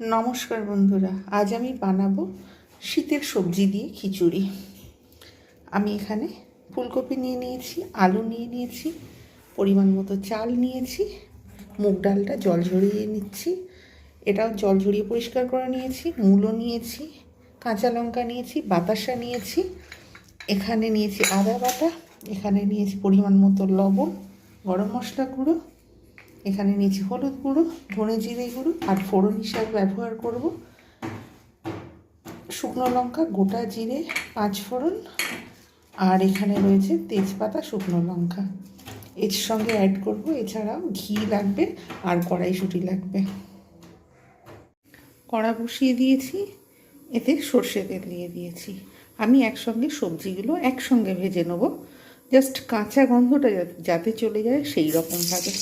নমস্কার বন্ধুরা, আজ আমি বানাবো শীতের সবজি দিয়ে খিচুড়ি। আমি এখানে ফুলকপি নিয়ে নিয়েছি, আলু নিয়ে নিয়েছি, পরিমাণ মতো চাল নিয়েছি, মুগ ডালটা জল ঝরিয়ে নিচ্ছি, এটাও জল ঝরিয়ে পরিষ্কার করে নিয়েছি মূলো নিয়েছি, কাঁচা লঙ্কা নিয়েছি, বাতাসা নিয়েছি, এখানে নিয়েছি আদা বাটা, এখানে নিয়েছি পরিমাণ মতো লবণ, গরম মশলা গুঁড়ো এখানে নিয়েছি হলুদ গুঁড়ো, ধনে জিরে গুঁড়ো আর ফোড়ন হিসাবে ব্যবহার করব। শুকনো লঙ্কা, গোটা জিরে, পাঁচ ফোড়ন আর এখানে রয়েছে তেজপাতা, শুকনো লঙ্কা। এর সঙ্গে অ্যাড করব, এছাড়াও ঘি লাগবে আর কড়াইশুঁটি লাগবে। কড়া বসিয়ে দিয়েছি, এতে সর্ষে তেল দিয়ে দিয়েছি। আমি একসঙ্গে সবজিগুলো একসঙ্গে ভেজে নেব। জাস্ট কাঁচা গন্ধটা যাতে চলে যায় সেই রকমভাবে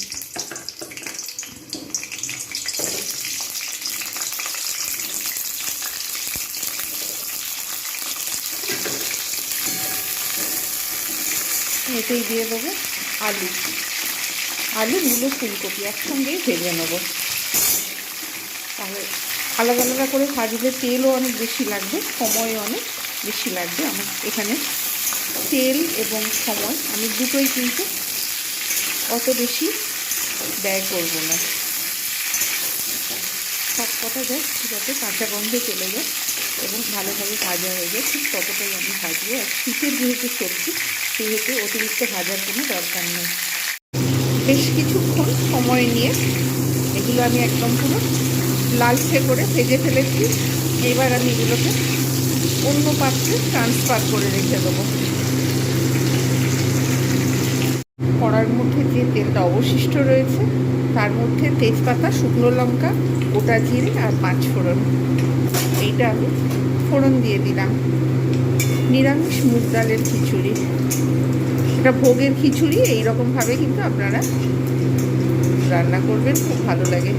এতেই দিয়ে দেবো আলু। আলু মূলো ফুলকপি একসঙ্গেই ভেজে নেব। তাহলে আলাদা আলাদা করে ভাজলে তেলও অনেক বেশি লাগবে, সময়ও অনেক বেশি লাগবে। আমার এখানে তেল এবং সময়, আমি দুটোই কিন্তু অত বেশি ব্যয় করব না। সব কটা যায় যাতে কাঁচা গন্ধে চলে যায় এবং ভালোভাবে ভাজা হয়ে যায়, ঠিক ততটাই আমি ভাজবো। আর শীতের যেহেতু সবজি সেহেতু অতিরিক্ত ভাজার কোনো দরকার নেই। বেশ কিছুক্ষণ সময় নিয়ে এগুলো আমি একদম পুরো লালচে করে ভেজে ফেলেছি। এবার আমি এগুলোকে অন্য পাত্রে ট্রান্সফার করে রেখে দেবো। কড়ার মধ্যে যে তেলটা অবশিষ্ট রয়েছে, তার মধ্যে তেজপাতা, শুকনো লঙ্কা, গোটা জিরে আর পাঁচ ফোড়ন। এইটা আমি ফোড়ন দিয়ে দিলাম। নিরামিষ মুগ ডালের খিচুড়ি। এটা ভোগের খিচুড়ি এইরকমভাবে কিন্তু আপনারা রান্না করবেন, খুব ভালো লাগে।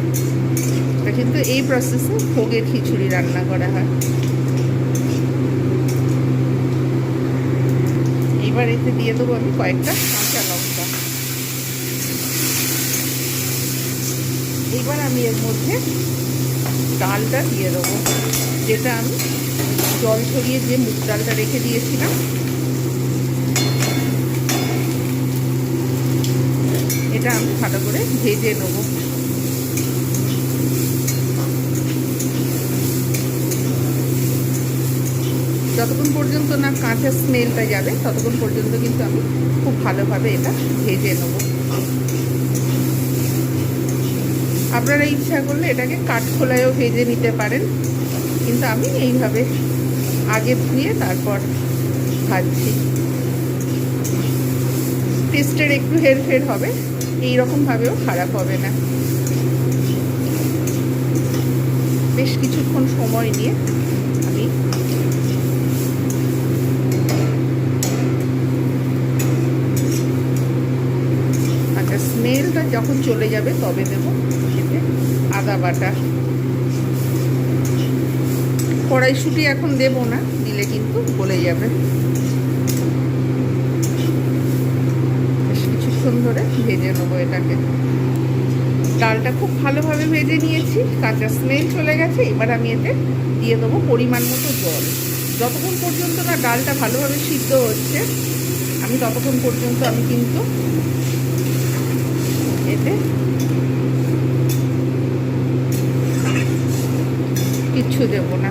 এটা কিন্তু এই প্রসেসে ভোগের খিচুড়ি রান্না করা হয়। এবার এতে দিয়ে দেবো আমি কয়েকটা কাঁচা লঙ্কা। এবার আমি এর মধ্যে ডালটা দিয়ে দেবো, যেটা আমি জল ছড়িয়ে যে মুগ ডালটা রেখে দিয়েছিলাম। এটা আমি ভালো করে ভেজে নেব। যতক্ষণ পর্যন্ত না কাঁচা স্মেলটা যাবে, ততক্ষণ পর্যন্ত কিন্তু আমি খুব ভালোভাবে এটা ভেজে নেব। আপনারা ইচ্ছা করলে এটাকে কাঠখোলায়ও ভেজে নিতে পারেন, কিন্তু আমি এইভাবে আগে ধুয়ে তারপর ভাজছি। টেস্টের একটু হেরফের হবে এইরকমভাবেও খারাপ হবে না। বেশ কিছুক্ষণ সময় নিয়ে আমি আচ্ছা স্মেলটা যখন চলে যাবে, তবে দেবো এতে আদা বাটা। কড়াইশুটি এখন দেব না, দিলে কিন্তু গলে যাবে। বেশ কিছুক্ষণ ধরে ভেজে নেব এটাকে। ডালটা খুব ভালোভাবে ভেজে নিয়েছি, কাঁচা স্মেল চলে গেছে, এবার আমি এতে দিয়ে দেবো পরিমাণ মতো জল। যতক্ষণ পর্যন্ত না ডালটা ভালোভাবে সিদ্ধ হচ্ছে, আমি ততক্ষণ পর্যন্ত আমি কিন্তু এতে কিচ্ছু দেবো না।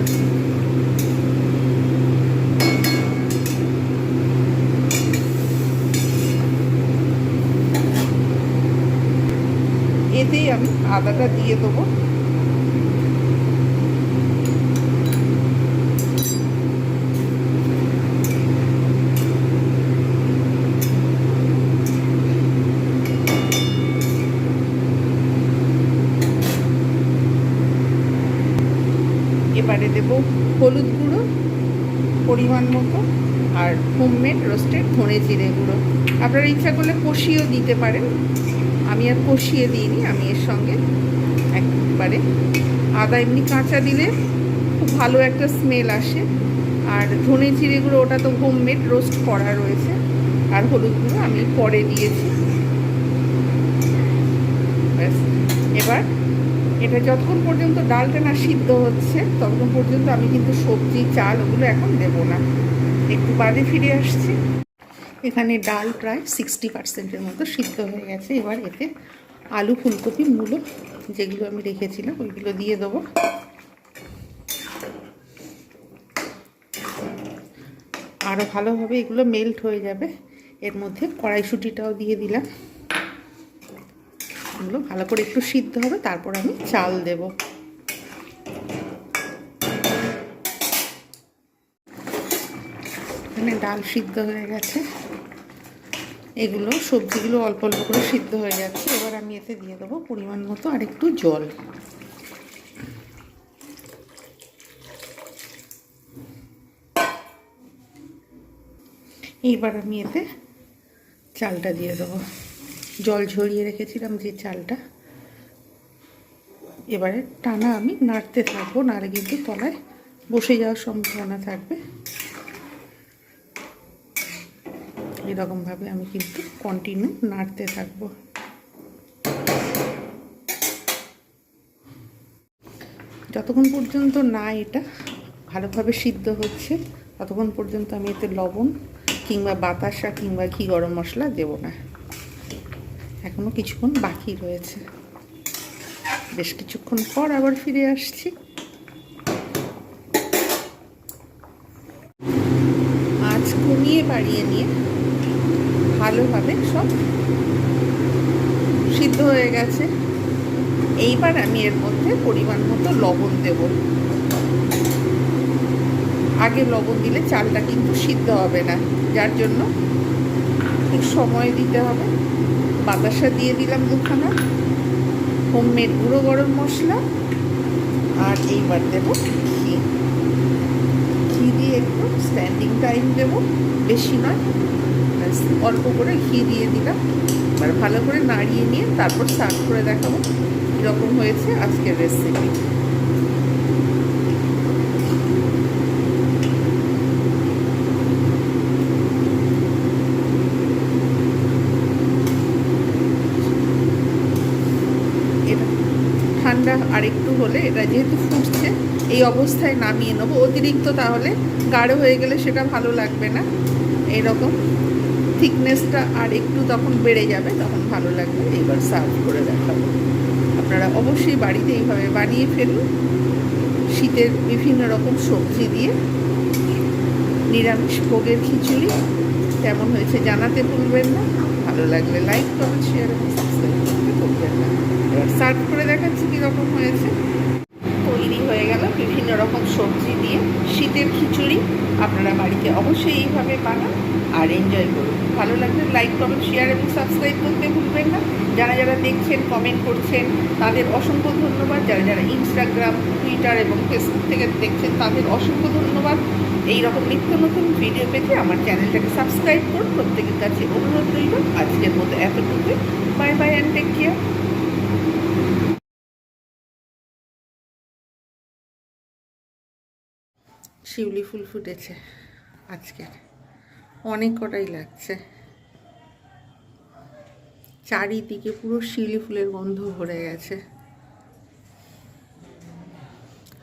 এতেই আমি আদাটা দিয়ে দেবো। এবারে দেব হলুদ গুঁড়ো, পরিমাণ মতো, আর হোমমেড রোস্টেড ধনে জিরে গুঁড়ো। আপনারা ইচ্ছা করলে কষিয়েও দিতে পারেন। আমি আর কষিয়ে দিইনি, আমি এর সঙ্গে একবারে আদা এমনি কাঁচা দিলে খুব ভালো একটা স্মেল আসে। আর ধনে জিরে গুঁড়ো, ওটা তো হোমমেড রোস্ট করা রয়েছে। আর হলুদ গুঁড়ো আমি পরে দিয়েছি। এবার এটা যতক্ষণ পর্যন্ত ডালটা না সিদ্ধ হচ্ছে, ততক্ষণ পর্যন্ত আমি কিন্তু সবজি, চাল ওগুলো এখন দেবো না। একটু বাদে ফিরে আসছি। এখানে ডাল প্রায় সিক্সটি পার্সেন্টের মতো সিদ্ধ হয়ে গেছে। এবার এতে আলু, ফুলকপি, মূলো যেগুলো আমি রেখেছিলাম, ওইগুলো দিয়ে দেবো। আরও ভালোভাবে এগুলো মেল্ট হয়ে যাবে। এর মধ্যে কড়াইশুটিটাও দিয়ে দিলাম। এগুলো ভালো করে একটু সিদ্ধ হবে, তারপর আমি চাল দেব। এখানে ডাল সিদ্ধ হয়ে গেছে। এগুলো, সবজিগুলো অল্প অল্প করে সিদ্ধ হয়ে যাচ্ছে। এবার আমি এতে দিয়ে দেবো পরিমাণ মতো আর একটু জল। এইবার আমি এতে চালটা দিয়ে দেবো। জল ঝরিয়ে রেখেছিলাম যে চালটা। এবারে টানা আমি নাড়তে থাকব, নাড়ে কিন্তু তলায় বসে যাওয়ার সম্ভাবনা থাকবে। এরকমভাবে আমি কিন্তু কন্টিনিউ নাড়তে থাকব। যতক্ষণ পর্যন্ত না এটা ভালোভাবে সিদ্ধ হচ্ছে, ততক্ষণ পর্যন্ত আমি এতে লবণ কিংবা বাতাসা কিংবা ঘি গরম মশলা দেবো না। এখনও কিছুক্ষণ বাকি রয়েছে। বেশ কিছুক্ষণ পর আবার ফিরে আসছি। আঁচ কমিয়ে বাড়িয়ে নিয়ে ভালোভাবে সব সিদ্ধ হয়ে গেছে। এইবার আমি এর মধ্যে পরিমাণ মতো লবণ দেব। আগে লবণ দিলে চালটা কিন্তু সিদ্ধ হবে না, যার জন্য একটু সময় দিতে হবে। বাতাসা দিয়ে দিলাম দুখানা, হোমমেড গুঁড়ো গরম মশলা, আর এইবার দেবো ঘি। ঘি দিয়ে একটু স্ট্যান্ডিং টাইম দেবো, বেশি নয় অল্প করে ঘি দিয়ে দিলাম। এবার ভালো করে নাড়িয়ে নিয়ে তারপর সার্ভ করে দেখাবো কীরকম হয়েছে আজকের রেসিপি এটা ঠান্ডা আরেকটু হলে, এটা যেহেতু ফুটছে, এই অবস্থায় নামিয়ে নেব। অতিরিক্ত তাহলে গাঢ় হয়ে গেলে সেটা ভালো লাগবে না। এরকম থিকনেসটা আর একটু তখন বেড়ে যাবে, তখন ভালো লাগবে। এইবার সার্ভ করে দেখাবো। আপনারা অবশ্যই বাড়িতে এইভাবে বানিয়ে ফেলুন। শীতের বিভিন্ন রকম সবজি দিয়ে নিরামিষ ভোগের খিচুড়ি। কেমন হয়েছে জানাতে ভুলবেন না। ভালো লাগলে লাইক কমেন্ট শেয়ার এবং সাবস্ক্রাইব করতে ভুলবেন না। এবার সার্ভ করে দেখাচ্ছি কীরকম হয়েছে। তৈরি হয়ে গেল বিভিন্ন রকম সবজি দিয়ে শীতের খিচুড়ি। আপনারা বাড়িতে অবশ্যই এইভাবে বানান আর এনজয় করুন। ভালো লাগলে লাইক কমেন্ট শেয়ার এবং সাবস্ক্রাইব করতে ভুলবেন না। যারা যারা দেখছেন কমেন্ট করছেন, তাদের অসংখ্য ধন্যবাদ। যারা যারা ইনস্টাগ্রাম টুইটার এবং ফেসবুক থেকে দেখছেন, তাদের অসংখ্য ধন্যবাদ। এই রকম নিত্য নতুন ভিডিও পেতে আমার চ্যানেলটাকে সাবস্ক্রাইব করুন। প্রত্যেকের কাছে অনুরোধ রইল। আজকের মতো এতটুকুই। Bye bye and take care শিউলি ফুল ফুটেছে আজকে। অনেক কটাই লাগছে। চারিদিকে পুরো শিউলি ফুলের গন্ধ ভরে গেছে।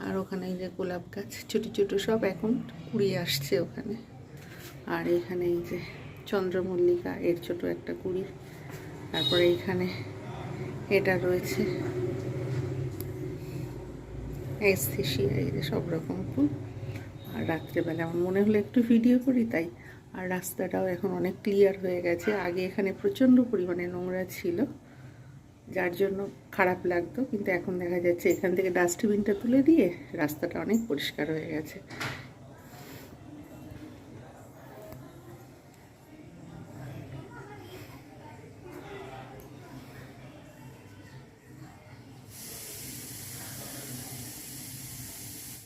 আর ওখানে এই যে গোলাপ গাছ, ছোটো ছোটো সব এখন কুড়িয়ে আসছে ওখানে। আর এখানে এই যে চন্দ্রমল্লিকা, এর ছোট একটা কুড়ি। তারপরে এখানে এটা রয়েছে এসথেসিয়া এই যে সব রকম ফুল। আর রাত্রেবেলা আমার মনে হলো একটু ভিডিও করি, তাই। আর রাস্তাটাও এখন অনেক ক্লিয়ার হয়ে গেছে। আগে এখানে প্রচণ্ড পরিমাণে নোংরা ছিল। যার জন্য খারাপ লাগতো, কিন্তু এখন দেখা যাচ্ছে এখান থেকে ডাস্টবিনটা তুলে দিয়ে রাস্তাটা অনেক পরিষ্কার হয়ে গেছে।